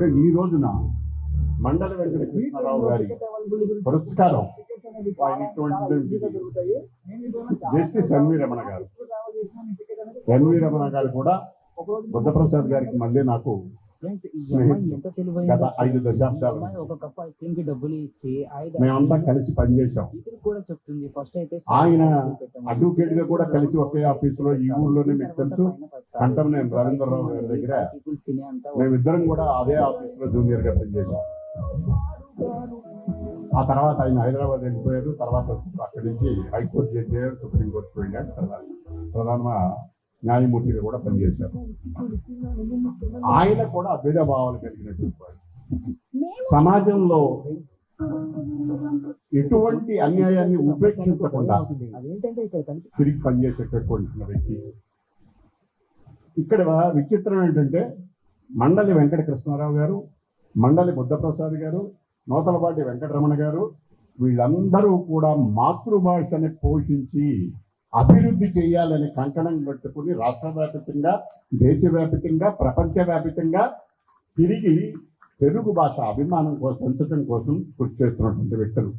ఈ రోజున మండల వెంకట కృష్ణారావు గారి పురస్కారం జస్టిస్ ఎన్వి రమణ గారు. ఎన్వి రమణ గారు కూడా బుద్ధప్రసాద్ గారికి మళ్ళీ నాకు గత ఐదు దశాబ్దాల. మేమంతా కలిసి పనిచేశాం. కూడా చెప్తుంది. ఫస్ట్ అయితే ఆయన అడ్వకేట్గా కూడా కలిసి ఒకే ఆఫీసులో ఈ ఊర్లోనే మీకు తెలుసు. కంటం నేను రవీంద్రరావు గారి దగ్గర. మేమిద్దరం కూడా అదే ఆఫీసులో జూనియర్గా పనిచేశాం. ఆ తర్వాత ఆయన హైదరాబాద్ వెళ్ళిపోయారు. తర్వాత అక్కడి నుంచి హైకోర్టు జడ్జి అయ్యారు సుప్రీంకోర్టుకు వెళ్ళారు ప్రధాన ప్రధాన న్యాయమూర్తిగా కూడా పనిచేశారు. ఆయన కూడా అభేద భావాలు కలిగినటువంటి వాడు. సమాజంలో ఎటువంటి అన్యాయాన్ని ఉపేక్షించకుండా తిరిగి పనిచేసేటటువంటి వ్యక్తి. ఇక్కడ విచిత్రం ఏంటంటే మండలి వెంకట కృష్ణారావు గారు మండలి బుద్ధప్రసాద్ గారు నూతలపాటి వెంకటరమణ గారు వీళ్ళందరూ కూడా మాతృభాషని పోషించి అభివృద్ధి చేయాలని కంకణం కట్టుకుని రాష్ట్ర వ్యాప్తంగా దేశవ్యాప్తంగా ప్రపంచవ్యాప్తంగా తిరిగి తెలుగు భాష అభిమానం కోసం పెంచడం కోసం కృషి చేస్తున్నటువంటి వ్యక్తులు.